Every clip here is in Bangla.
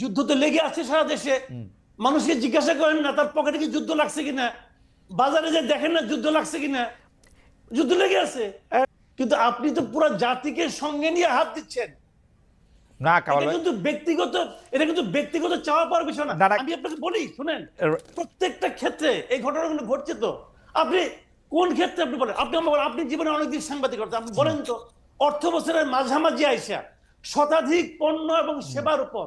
যুদ্ধ তো লেগে আছে সারা দেশে। মানুষকে জিজ্ঞাসা করেন না তার পকেটে কি যুদ্ধ লাগছে কিনা? বাজারে যে দেখেন না যুদ্ধ লাগছে কিনা? যুদ্ধ লেগে আছে। কিন্তু আপনি তো পুরো জাতিকে সঙ্গে নিয়ে হাত দিচ্ছেন। না কিন্তু ব্যক্তিগত এটা কিন্তু ব্যক্তিগত চাওয়া পাওয়ার বিষয় না। আমি আপনাকে বলি শুনেন। প্রত্যেকটা ক্ষেত্রে এই ঘটনাগুলো ঘটছে তো। আপনি কোন ক্ষেত্রে আপনি বলেন? আপনি আমাকে বলেন, আপনি জীবনে অনেকদিন সাংবাদিকতা আপনি বলেন তো অর্থ বছরের মাঝামাঝি আইসা শতাধিক পণ্য এবং সেবার উপর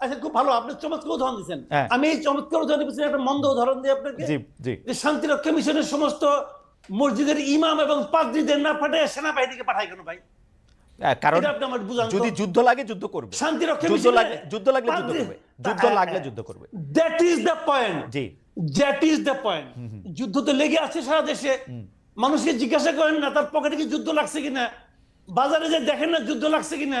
আচ্ছা খুব ভালো আপনি চমৎকার উদাহরণ দিচ্ছেন হ্যাঁ। আমি এই চমৎকার উদাহরণ দিচ্ছি একটা মন্দ উদাহরণ দিই আপনাকে। যে শান্তিরক্ষা মিশনের সমস্ত মসজিদের ইমাম এবং পাদ্রীদের না পাঠায় সেনাবাহিনীকে পাঠায় কেন ভাই? হ্যাঁ, কারণ। যদি যুদ্ধ লাগে যুদ্ধ করবে। যুদ্ধ লাগে যুদ্ধ লাগলে যুদ্ধ করবে। যুদ্ধ হ্যাঁ, লাগলে। যুদ্ধ করবে। That is the point ji. That is the point যুদ্ধ তো লেগে আছে সারা দেশে। মানুষকে জিজ্ঞাসা করেন না তার পকেটে কি যুদ্ধ লাগছে কিনা? বাজারে যে দেখেন না যুদ্ধ লাগছে কিনা?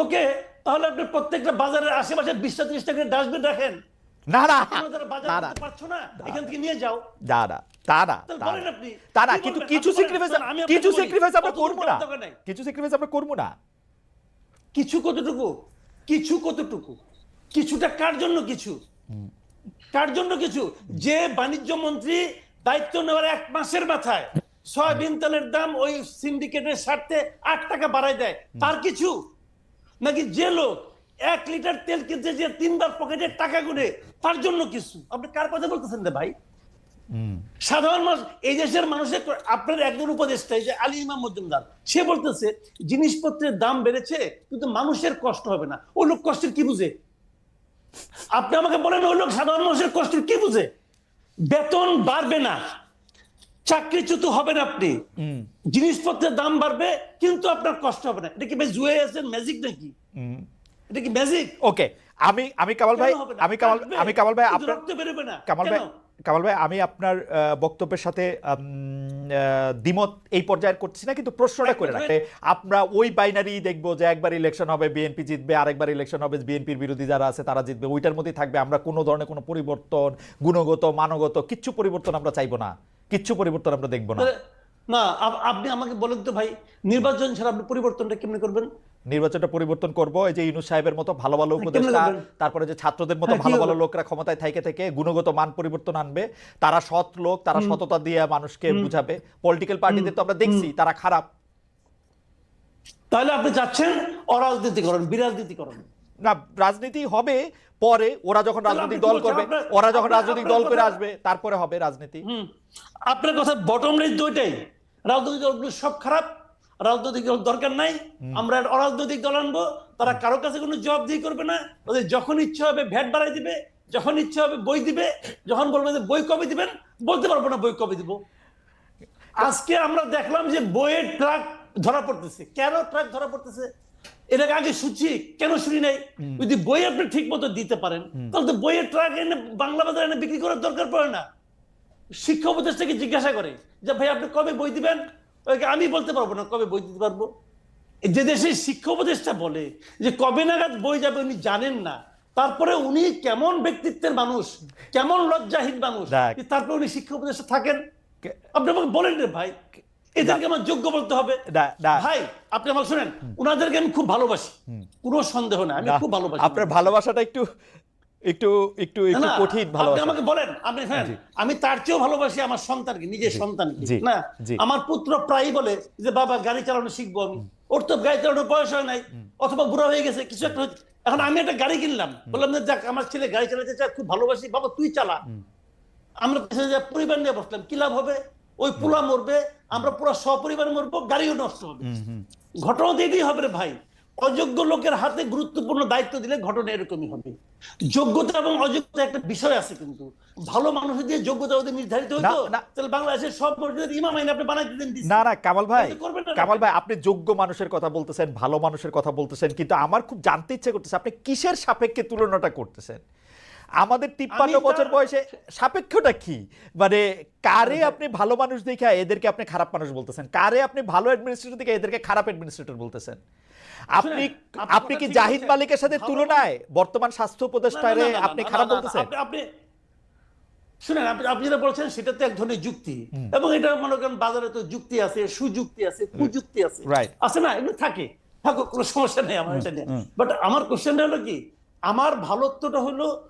ওকে তাহলে আপনি প্রত্যেকটা বাজারের আশেপাশে বিশটা ত্রিশটা করে ডাস্টবিন রাখেন। না না এখান থেকে নিয়ে যাও। কিন্তু স্যাক্রিফাইস স্যাক্রিফাইস আমরা না। স্যাক্রিফাইস আমরা করব না। কতটুকু? কিছু কতটুকু? কিছুটা কার জন্য কিছু? কার জন্য কিছু? যে বাণিজ্য মন্ত্রী দায়িত্ব নেওয়ার এক মাসের মাথায় সয়াবিন তেলের দাম ওই সিন্ডিকেটের স্বার্থে আট টাকা বাড়ায় দেয়। তার কিছু? নাকি যে লোক এক লিটার তেল কিনতে যে তিনবার পকেটে টাকা গুনে তার জন্য কিছু? আপনি কার কথা বলতেছেন রে ভাই? সাধারণ মানুষ এই দেশের মানুষের আপনার একজন উপদেষ্টা যে আলী ইমাম মজুমদার সে বলতেছে জিনিসপত্রের দাম বেড়েছে কিন্তু মানুষের কষ্ট হবে না। ওই লোক কষ্টের কি বুঝে? আপনি আমাকে বলেন ওই লোক সাধারণ মানুষের কষ্টের কি বুঝে? বেতন বাড়বে না। চাকরিচ্যুত হবেন আপনি। জিনিসপত্রের দাম বাড়বে কিন্তু আপনার কষ্ট হবে না। এটা কি ভাই জুয়ে আছেন ম্যাজিক নাকি? এটা কি ম্যাজিক ওকে আমি আমি কামাল ভাই আমি কামাল আমি কামাল ভাই আপনার কামাল ভাই কামাল ভাই আমি আপনার বক্তব্যের সাথে দ্বিমত এই পর্যায়ের করছি না কিন্তু প্রশ্নটা করে রাখতে আমরা ওই বাইনারি দেখব যে একবার ইলেকশন হবে বিএনপি জিতবে আরেকবার ইলেকশন হবে বিএনপির বিরোধী যারা আছে তারা জিতবে। ওইটার মধ্যেই থাকবে। আমরা কোনো ধরনের কোনো পরিবর্তন গুণগত মানগত কিচ্ছু পরিবর্তন আমরা চাইব না। কিচ্ছু পরিবর্তন আমরা দেখব না। না আপনি আমাকে বলেন তো ভাই নির্বাচন ছাড়া আপনি পরিবর্তনটা কেমনে করবেন? নির্বাচনটা পরিবর্তন করব এই যে ইউনুস সাহেবের মতো ভালো ভালো উপদেষ্টা তারপরে যে ছাত্রদের মতো হ্যাঁ, ভালো ভালো লোকরা ক্ষমতায় থেকে থেকে গুণগত মান পরিবর্তন আনবে তারা সৎ লোক তারা সততা দিয়ে মানুষকে বুঝাবে। পলিটিক্যাল পার্টিদের তো আমরা দেখছি তারা খারাপ। তাহলে আপনি চাচ্ছেন অরাজনীতিকরণ বিরাজনীতিকরণ। না রাজনীতি হবে পরে ওরা যখন রাজনৈতিক দল করবে ওরা যখন রাজনৈতিক দল করে আসবে তারপরে হবে রাজনীতি। আপনার কথা বটম লাইন দুইটাই। রাজনৈতিক দলগুলো সব খারাপ রাজনৈতিক দল দরকার নাই আমরা অরাজনৈতিক দল আনব তারা কারও কাছে কোনো জবাবদিহি করবে না ওদের যখন ইচ্ছা হবে ভ্যাট বাড়াই দিবে যখন ইচ্ছা হবে বই দিবে যখন বলবে যে বই কবে দিবেন বলতে পারব না বই কবে দিব। আজকে আমরা দেখলাম যে বইয়ের ট্রাক ধরা পড়তেছে। কেন ট্রাক ধরা পড়তেছে? এর আগে শুনছি কেন শুনি নাই? যদি বই আপনি ঠিক মতো দিতে পারেন তাহলে তো বইয়ের ট্রাক এনে বাংলা বাজারে এনে বিক্রি করার দরকার পড়ে না। শিক্ষা উপদেষ্টাকে জিজ্ঞাসা করে যে ভাই আপনি কবে বই দিবেন? আমি বলতে পারব না কবে বই দিতে পারব? যে দেশের শিক্ষা উপদেষ্টা বলে যে কবে নাগাদ বই যাবে উনি জানেন না। তারপরে উনি কেমন ব্যক্তিত্বের মানুষ কেমন লজ্জাহীন মানুষ তারপরে উনি শিক্ষা উপদেষ্টা থাকেন? আপনি আমাকে বলেন রে ভাই। এদেরকে আমার যোগ্য বলতে হবে। ভাই আপনি আমাকে শুনেন উনাদেরকে আমি খুব ভালোবাসি। কোনো সন্দেহ না আমি খুব ভালোবাসি। আপনার ভালোবাসাটা একটু একটু একটু একটু কঠিন ভালোবাসা। আমাকে বলেন আপনি আমি তার চেয়েও ভালোবাসি আমার সন্তানকে নিজের সন্তানকে না? আমার পুত্র প্রায়ই বলে যে বাবা গাড়ি চালানো শিখব আমি। ওর তো গাড়ি চালানোর বয়স হয় নাই অথবা বুড়া হয়ে গেছে কিছু একটা এখন আমি একটা গাড়ি কিনলাম বললাম যে যাক আমার ছেলে গাড়ি চালাতে চায় খুব ভালোবাসি বাবা তুই চালা। আমরা পরিবার নিয়ে বসলাম কি লাভ হবে? ওই পোলা মরবে আমরা পুরো সপরিবার মরবো গাড়িও নষ্ট হবে। ঘটনা এটাই হবে রে ভাই। অযোগ্য লোকের হাতে গুরুত্বপূর্ণ দায়িত্ব দিলে ঘটনা এরকমই হবে। যোগ্যতা এবং অযোগ্যতা একটা বিষয় আছে কিন্তু। ভালো মানুষ দিয়ে যোগ্যতা ওদের নির্ধারিত হতো। তাহলে বাংলাদেশের সব মসজিদের ইমাম আইন আপনি বানাই দিতেন না না কামাল ভাই করবেন না? কামাল ভাই আপনি যোগ্য মানুষের কথা বলতেছেন ভালো মানুষের কথা বলতেছেন কিন্তু আমার খুব জানতে ইচ্ছে করতেছে আপনি কিসের সাপেক্ষে তুলনাটা করতেছেন? আমাদের তিপ্পান্ন বছর বয়সে সাপেক্ষটা কি? মানে কারে আপনি ভালো মানুষ দেখে এদেরকে আপনি খারাপ মানুষ বলতেছেন? কারে আপনি ভালো অ্যাডমিনিস্ট্রেটর দেখে এদেরকে খারাপ অ্যাডমিনিস্ট্রেটর বলতেছেন? আপনি আপনি কি জাহিদ। মালিকের সাথে তুলনায় বর্তমান স্বাস্থ্য উপদেষ্টারে আপনি খারাপ বলতেছেন? আপনি শুনেন আপনি আপনি যেটা বলছেন সেটা তো এক ধরনের যুক্তি। এবং এটা মনে করেন বাজারে তো যুক্তি আছে সুযুক্তি আছে কুযুক্তি আছে। আছে না? এগুলো থাকে। থাকুক কোনো সমস্যা নেই আমার এটা নিয়ে। বাট আমার কোশ্চেনটা হলো কি? আমার ভালোত্বটা হলো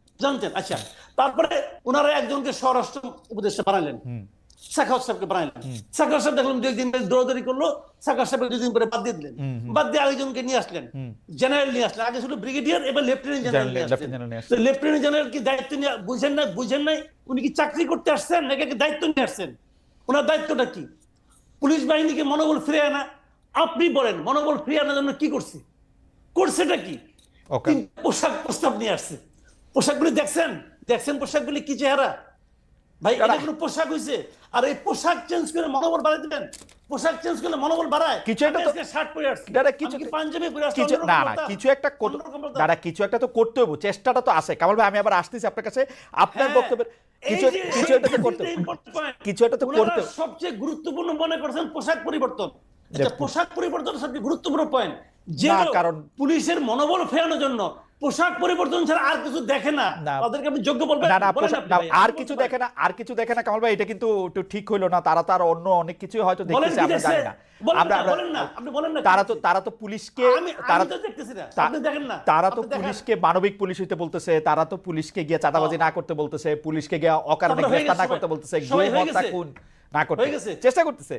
জানতেন আচ্ছা। তারপরে ওনারা একজনকে স্বরাষ্ট্র উপদেষ্টা বানালেন। সাখাওয়াত সাহেবকে সাখাওয়াত সাহেব দেখলাম দু একদিন দৌড়াদৌড়ি করল সাখাওয়াত সাহেব দুদিন পরে বাদ দিয়ে দিলেন। বাদ দিয়ে আরেকজনকে নিয়ে আসলেন। জেনারেল নিয়ে আসলেন। আগে ছিল ব্রিগেডিয়ার এবার লেফটেন্যান্ট জেনারেল নিয়ে আসলেন। লেফটেন্যান্ট জেনারেল কি দায়িত্ব নিয়ে বুঝেন না বুঝেন নাই? উনি কি চাকরি করতে আসছেন নাকি দায়িত্ব নিয়ে আসছেন? ওনার দায়িত্বটা কি? পুলিশ বাহিনীকে মনোবল ফিরে আনা। আপনি বলেন মনোবল ফিরে আনার জন্য কি করছে? করছেটা কি? পোশাক প্রস্তাব নিয়ে আসছে। পোশাকগুলি দেখছেন? দেখছেন পোশাকগুলি কি চেহারা? ভাই এটা। কোনো পোশাক হইছে? আর এই পোশাক চেঞ্জ করে মনোবল বাড়াই দিবেন। পোশাক চেঞ্জ করলে মনোবল বাড়ায়। কিছু একটা তো- শার্ট পরে আসছি। আমি কিছু- কি পাঞ্জাবি পরে আসছি? কিছু না না কিছু একটা অন্যরকম কিছু একটা তো করতে হবে চেষ্টাটা তো আছে। কামাল ভাই আমি আবার আসতেছি আপনার কাছে। আপনার হ্যাঁ, বক্তব্যের কিছু কিছু একটা তো করতে। কিছু একটা তো করতে সবচেয়ে গুরুত্বপূর্ণ মনে করছেন পোশাক পরিবর্তন। আচ্ছা যে- পোশাক পরিবর্তন সবচেয়ে গুরুত্বপূর্ণ পয়েন্ট যে কারণ- পুলিশের মনোবল ফেরানোর জন্য পোশাক পরিবর্তন ছাড়া আর কিছু দেখে না। তাদেরকে আপনি যোগ্য বলবেন? না না আপনি আর কিছু দেখে না আর কিছু দেখে না কামাল ভাই এটা কিন্তু একটু ঠিক হইল না। তারা তো আর অন্য অনেক কিছু হয়তো দেখতেছে আমরা জানি না। আমরা বলেন না, আপনি বলেন না তারা তো তারা তো পুলিশকে তারা তো দেখতেছি না আপনি দেখেন না। তারা তো পুলিশকে মানবিক পুলিশ হইতে বলতেছে তারা তো পুলিশকে গিয়ে চাঁদাবাজি না করতে বলতেছে পুলিশকে গিয়ে অকারণে গ্রেফতার না করতে বলতেছে না করতে। চেষ্টা করতেছে।